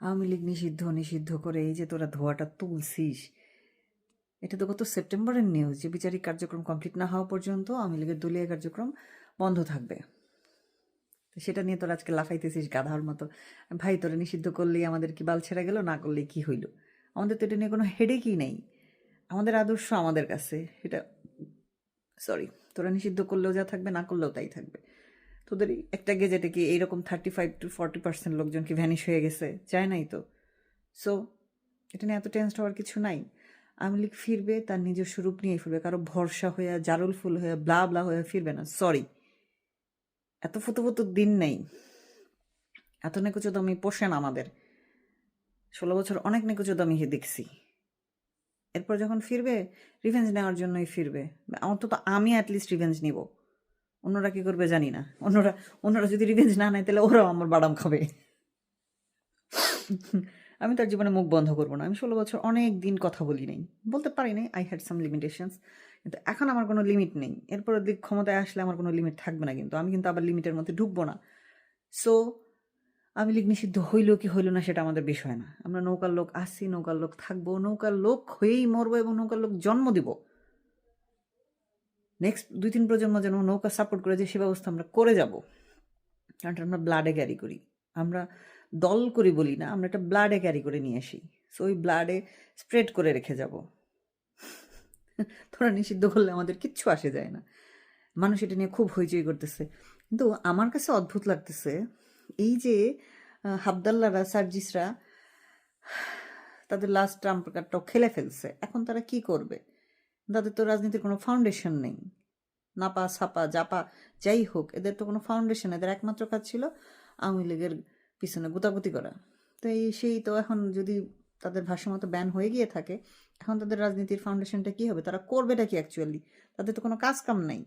আওয়ামী লীগ নিষিদ্ধ নিষিদ্ধ করে এই যে তোরা ধোয়াটা তুলছিস। এটা তো গত সেপ্টেম্বরের নিউজ যে বিচারিক কার্যক্রম কমপ্লিট না হওয়া পর্যন্ত আওয়ামী লীগের দলীয় কার্যক্রম বন্ধ থাকবে। সেটা নিয়ে তোর আজকে লাফাইতেছিস গাধার মতো। ভাই, তোরা নিষিদ্ধ করলেই আমাদের কি বাল ছেড়ে গেল, না করলেই কি হইল? আমাদের তো এটা নিয়ে কোনো হেডেকই নেই। আমাদের আদর্শ আমাদের কাছে। এটা সরি তোরা নিষিদ্ধ করলেও যা থাকবে, না করলেও তাই থাকবে। তোদের একটা গেজেটে কি এইরকম thirty five to forty percent লোকজন কি ভ্যানিশ হয়ে গেছে? যায় নাই তো। সো এটা নিয়ে এত টেন্সড হওয়ার কিছু নাই। আওয়ামী লীগ ফিরবে, তার নিজস্ব রূপ নিয়ে ফিরবে। কারও ভরসা হয়ে, জারুল ফুল হয়ে ব্লা ব্লা হয়ে ফিরবে না। সরি এত ফুতো ফুতো দিন নেই। এত নেকুচো দামি পোষেন আমাদের। ষোলো বছর অনেক নেকুচো দামি দেখছি। এরপর যখন ফিরবে রিভেঞ্জ নেওয়ার জন্যই ফিরবে। অন্তত আমি অ্যাটলিস্ট রিভেঞ্জ নিব। অন্যরা কি করবে জানি না। অন্যরা অন্যরা যদি রিভেঞ্জ না নেয়, তাহলে ওরাও আমার বাদাম খাবে। আমি তার জীবনে মুখ বন্ধ করব না। আমি ষোলো বছর অনেক দিন কথা বলি নাই। বলতে পারি নাই আই হ্যাড সাম লিমিটেশনস কিন্তু এখন আমার কোনো লিমিট নেই। এরপর দিক ক্ষমতায় আসলে আমার কোনো লিমিট থাকবে না কিন্তু। আমি কিন্তু আবার লিমিটের মধ্যে ঢুকবো না। সো আমি লীগ নিষিদ্ধ হইল কি হইল না সেটা আমাদের বিষয় না। আমরা নৌকার লোক আসছি নৌকার লোক থাকব, নৌকার লোক হয়েই মরবো এবং নৌকার লোক জন্ম দিব। নেক্সট দুই তিন প্রজন্ম যেন নৌকা সাপোর্ট করে যে সে ব্যবস্থা আমরা করে যাব। কারণ আমরা ব্লাডে ক্যারি করি। আমরা দল করি বলি না, আমরা একটা ব্লাডে ক্যারি করে নিয়ে আসি। সো ওই ব্লাডে স্প্রেড করে রেখে যাব। তোরা নিষিদ্ধ করলে আমাদের কিচ্ছু আসে যায় না। মানুষ এটা নিয়ে খুব হইচই করতেছে। কিন্তু আমার কাছে অদ্ভুত লাগতেছে, এই যে হাবদাল্লারা, সার্জিসরা, তাদের লাস্ট ট্রাম্প কার্ডটাও খেলে ফেলছে। এখন তারা কি করবে? তাদের তো রাজনীতির কোনো ফাউন্ডেশন নেই। নাপা সাপা জাপা, যাই হোক, এদের তো কোনো ফাউন্ডেশন এদের একমাত্র কাজ ছিল আওয়ামী লীগের পিছনে গুতাগুতি করা। তো এই সেই তো এখন যদি তাদের ভাষ্যমতো ব্যান হয়ে গিয়ে থাকে, এখন তাদের রাজনীতির ফাউন্ডেশনটা কি হবে? তারা করবেটা কি অ্যাকচুয়ালি তাদের তো কোনো কাজ কাম নাই।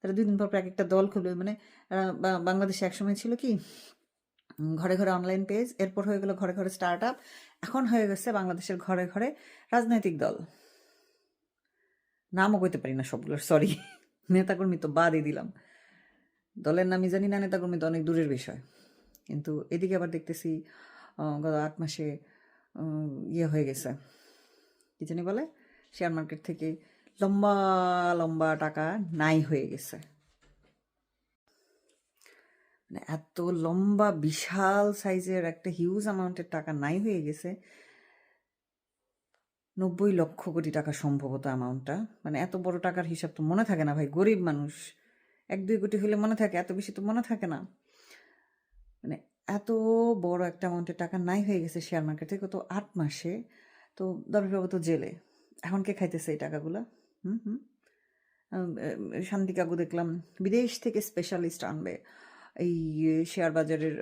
তারা দুই দিন পর এক একটা দল খুলবে। মানে বাংলাদেশে একসময় ছিল কি ঘরে ঘরে অনলাইন পেজ এরপর হয়ে গেল ঘরে ঘরে স্টার্ট আপ এখন হয়ে গেছে বাংলাদেশের ঘরে ঘরে রাজনৈতিক দল। নামও কইতে পারি না সবগুলোর সরি নেতাকর্মী তো বাদই দিলাম। দলের নামই জানি না, নেতাকর্মী তো অনেক দূরের বিষয়। কিন্তু এদিকে আবার দেখতেছি গত আট মাসে ইয়ে হয়ে গেছে। কি জানি বলে? শেয়ার মার্কেট থেকে লম্বা লম্বা টাকা নাই হয়ে গেছে। মানে এত লম্বা, বিশাল সাইজের একটা হিউজ অ্যামাউন্টের টাকা নাই হয়ে গেছে। নব্বই লক্ষ কোটি টাকা সম্ভবত অ্যামাউন্টটা মানে এত বড় টাকার হিসাব তো মনে থাকে না ভাই, গরিব মানুষ। এক, দুই কোটি হলে মনে থাকে, এত বেশি তো মনে থাকে না। মানে এত বড় একটা অ্যামাউন্টের টাকা নাই হয়ে গেছে শেয়ার মার্কেটে গত আট মাসে। তো দরবাবু তো জেলে। এখন কে খাইতেছে এই টাকাগুলা? হুম হুম। শান্তি কাকু দেখলাম বিদেশ থেকে স্পেশালিস্ট আনবে এই শেয়ার বাজারের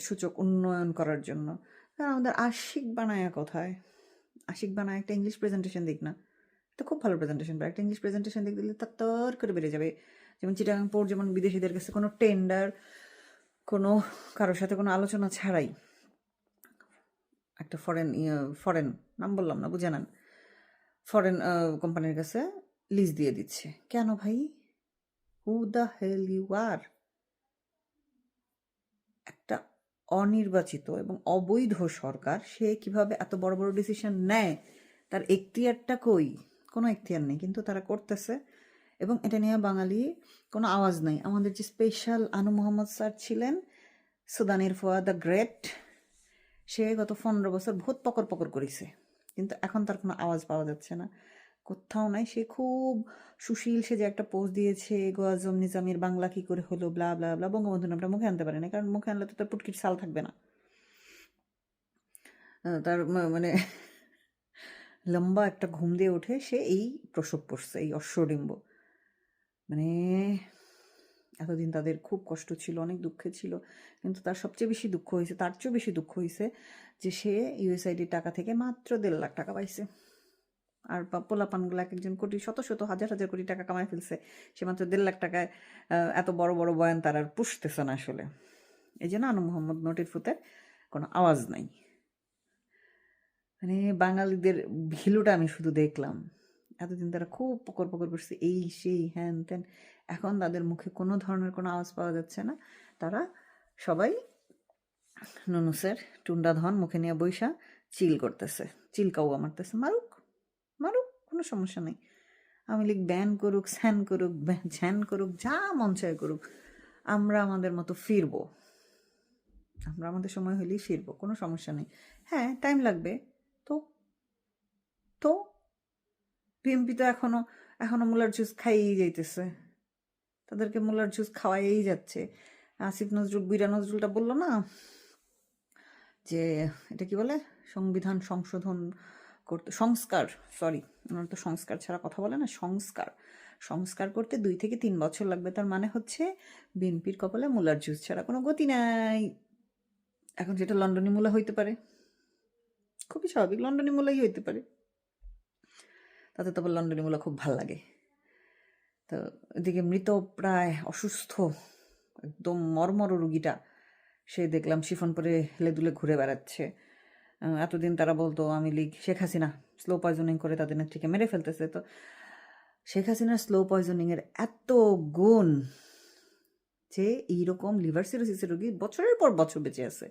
সূচক উন্নয়ন করার জন্য। আমাদের আশিক বানায়া কোথায়? আশিক বানায় একটা ইংলিশ প্রেজেন্টেশন দিক না। তো খুব ভালো প্রেজেন্টেশন বা একটা ইংলিশ প্রেজেন্টেশন দিক দিলে তার তর করে বেড়ে যাবে। যেমন চিটাগাং পোর্ট যেমন বিদেশিদের কাছে কোনো টেন্ডার কোনো কারোর সাথে কোনো আলোচনা ছাড়াই। একটা ফরেন ফরেন নাম বললাম না, বুঝে নেন। ফরেন কোম্পানির কাছে লিজ দিয়ে দিচ্ছে। কেন ভাই? হু দ্য হেল ইউ আর একটা অনির্বাচিত এবং অবৈধ সরকার, সে কীভাবে এত বড় বড় ডিসিশন নেয়, তার এখতিয়ারটা কই? কোনো এখতিয়ার নেই, কিন্তু তারা করতেছে। এবং এটা নিয়ে বাঙালি কোনো আওয়াজ নাই। আমাদের যে স্পেশাল আনু মোহাম্মদ স্যার ছিলেন সুদানের ফোয়া দ্য গ্রেট সে গত পনেরো বছর বহুত পকর পকর করেছে। কিন্তু এখন তার কোনো আওয়াজ পাওয়া যাচ্ছে না। কোথাও নাই, সে খুব সুশীল, সে যে একটা পোস্ট দিয়েছে গোয়াজম নিজামের বাংলা কি করে হলো? ব্লা ব্লা ব্লা বঙ্গবন্ধু নামটা মুখে আনতে পারে না কারণ মুখে আনলে তো তার পুটকির সাল থাকবে না। তার মানে লম্বা একটা ঘুম দিয়ে উঠে সে এই প্রসব পড়ছে এই অশ্বডিম্ব। মানে এতদিন তাদের খুব কষ্ট ছিল, অনেক দুঃখে ছিল, কিন্তু তার সবচেয়ে বেশি দুঃখ হয়েছে, তার চেয়েও বেশি দুঃখ হয়েছে যে সে ইউএসআইডির টাকা থেকে মাত্র দেড় লাখ টাকা পাইছে। আর পোলাপানগুলো এক একজন কোটি, শত শত, হাজার হাজার কোটি টাকা কামায় ফেলছে, সে মাত্র দেড় লাখ টাকায় এত বড় বড় বয়ান তার আর পুষতেছে না আসলে। এই জন্য আনু মোহাম্মদ নোটির ফুতে কোনো আওয়াজ নাই। মানে বাঙালিদের ভিলুটা আমি শুধু দেখলাম। এতদিন তারা খুব পকর পকর করছে, এই, সেই, হ্যান ত্যান। এখন তাদের মুখে কোনো ধরনের কোনো আওয়াজ পাওয়া যাচ্ছে না। তারা সবাই নুনুসের টুন্ডা ধন মুখে নিয়ে বৈশা চিল করতেছে, চিল কাউয়া মারতেছে। মারুক কোনো সমস্যা নেই। আমি লিখ ব্যান করুক, স্যান করুক ঝ্যান করুক, যা মন চায় করুক, আমরা আমাদের মতো ফিরবো। আমরা আমাদের সময় হলেই ফিরবো, কোনো সমস্যা নেই। হ্যাঁ টাইম লাগবে। তো? তো? বিএমপি তো এখনও এখনও মুলার জুস খাইয়েই যাইতেছে। তাদেরকে মুলার জুস খাওয়াইয়েই যাচ্ছে। আসিফ নজরুল বিরা নজরুলটা বলল না যে, এটা কি বলে? সংবিধান সংশোধন করতে, সংস্কার সরি ওনারা তো সংস্কার ছাড়া কথা বলে না, সংস্কার। সংস্কার করতে দুই থেকে তিন বছর লাগবে, তার মানে হচ্ছে বিএনপির কপালে মুলার জুস ছাড়া কোনো গতি নাই। এখন যেটা লন্ডনী মূলা হইতে পারে। খুবই স্বাভাবিক, লন্ডনী মূলাই হইতে পারে। তাতে তো আবার লন্ডনী মূলা খুব ভালো লাগে। তো এদিকে মৃত প্রায় অসুস্থ, একদম মর্মর রুগীটা, সে দেখলাম শিফন পরে হেলে দুলে ঘুরে বেড়াচ্ছে। এতদিন তারা বলতো, আমি league, Sheikh Hasina slow poisoning করে তাদের নেত্রীকে মেরে ফেলতেছে। তো শেখ হাসিনার স্লো পয়জনিংয়ের এত গুণ যে এইরকম লিভার সিরোসিসের রোগী বছরের পর বছর বেঁচে আছে।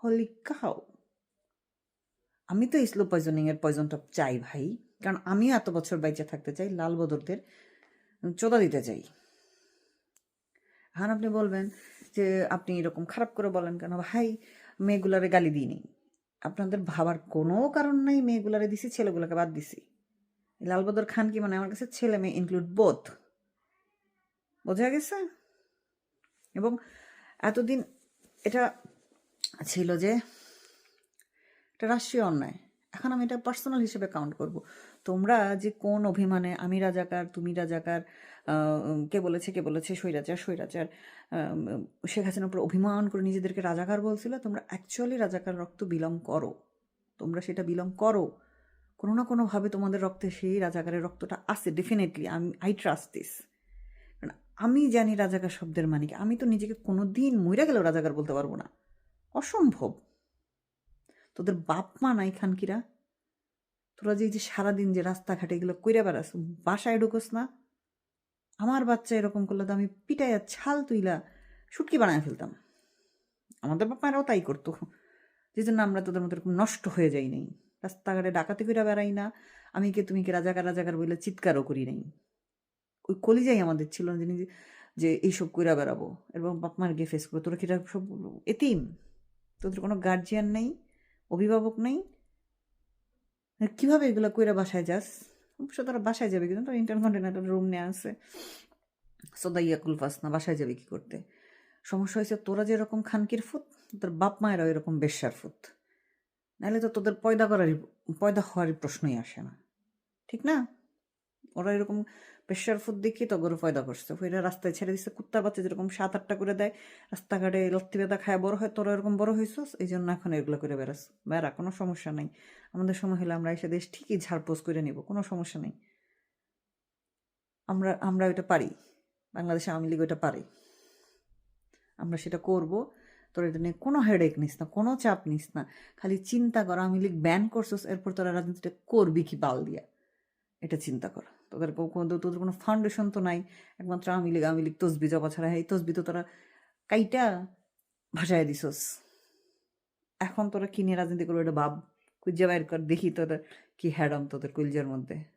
হলি কাউ আমি তো স্লো পয়জনিংয়ের পয়জনটা চাই ভাই, কারণ আমিও এত বছর বাইচে থাকতে চাই, লাল বদরদের চোদা দিতে চাই। এখন আপনি বলবেন যে আপনি এরকম খারাপ করে বলেন কেন? ভাই, মেয়েগুলারে গালি দিই দিইনি আপনাদের ভাবার কোনো কারণ নাই, মেয়েগুলারে দিছি, ছেলেগুলোকে বাদ দিছি। লালবদর খান কি মানে? আমার কাছে ছেলে মেয়ে ইনক্লুড বোধ বোঝা গেছে? এবং এতদিন এটা ছিল যে, এটা রাষ্ট্রীয় অন্যায়। এখন আমি এটা পার্সোনাল হিসেবে কাউন্ট করব। তোমরা যে কোন অভিমানে আমি রাজাকার, তুমি রাজাকার কে বলেছে কে বলেছে, স্বৈরাচার স্বৈরাচার শেখ হাসিনার উপর অভিমান করে নিজেদেরকে রাজাকার বলছিল, তোমরা অ্যাকচুয়ালি রাজাকার রক্ত বিলং করো। তোমরা সেটা বিলং করো। কোনো না কোনোভাবে তোমাদের রক্তে সেই রাজাকারের রক্তটা আছে ডেফিনেটলি আমি আই ট্রাস্ট দিস কারণ আমি জানি রাজাকার শব্দের মানে কি। আমি তো নিজেকে কোনো দিন মইরা গেলেও রাজাকার বলতে পারব না। অসম্ভব। তোদের বাপ মা নাই খানকিরা তোরা যে যে সারাদিন যে রাস্তাঘাটে এগুলো কইরা বেড়াস, বাসায় ঢুকোস না? আমার বাচ্চা এরকম করলে তো আমি পিটাইয়া ছাল তুইলা শুটকি বানায় ফেলতাম। আমাদের বাপ মায়েরাও তাই করতো। যে জন্য আমরা তোদের মতো এরকম নষ্ট হয়ে যাই নাই। রাস্তাঘাটে ডাকাতি কইরা বেড়াই না। আমি কে তুমি কে রাজাকার রাজাকার বলে চিৎকারও করি নাই। ওই কলিজাই আমাদের ছিল না যে যে এইসব কইরা বেড়াবো। এবং বাপ মার গিয়ে ফেস করব। তোরা কি এরা সব এতিম। তোদের কোনো গার্জিয়ান নেই? অভিভাবক নেই। কীভাবে এগুলো কইরা বাসায় যাস? অবশ্য তারা বাসায় যাবে, কিন্তু তারা ইন্টারকন্টিনেন্টাল রুম নিয়ে আসে সদাইয়া কুলফাস না, বাসায় যাবে কি করতে? সমস্যা হয়েছে তোরা যেরকম খানকির ফুত, তোর বাপ মায়েরা এরকম বেশ্যার ফুত। নাহলে তো তোদের পয়দা করারই, পয়দা হওয়ারই প্রশ্নই আসে না। ঠিক না? ওরা এরকম প্রেশার ফুড দেখে তো গরু পয়দা করছে। ওইরা রাস্তায় ছেড়ে দিচ্ছে কুত্তা বাচ্চা যেরকম সাত আটটা করে দেয়, রাস্তাঘাটে লত্তি বেদা খায়, বড় হয়, তোরা এরকম বড় হয়েছিস এই জন্য এখন এগুলো করে বেড়াস। বেড়া, কোনো সমস্যা নাই। আমাদের সময় হলে আমরা এসে দেশ ঠিকই ঝাড়পোষ করে নিব, কোনো সমস্যা নেই। আমরা আমরা ওইটা পারি, বাংলাদেশে আওয়ামী লীগ ওইটা পারি। আমরা সেটা করব, তোর এটা নিয়ে কোনো হেডেক নিস না, কোনো চাপ নিস না। খালি চিন্তা কর, আওয়ামী লীগ ব্যান করছিস, এরপর তোরা রাজনীতিটা করবি কি বাল দিয়া। এটা চিন্তা কর। কোনো- তোদের কোনো ফাউন্ডেশন তো নাই। একমাত্র আমি লিগ আমি লিগ তসবি জবা ছাড়া। এই তসবি তো তোরা কাইটা ভাসায় দিছস। এখন তোরা কি নিয়ে রাজনীতি করব এটা ভাব। কুইজা বাইর কর, দেখি তোদের কি হ্যাডম তোদের কুলজার মধ্যে।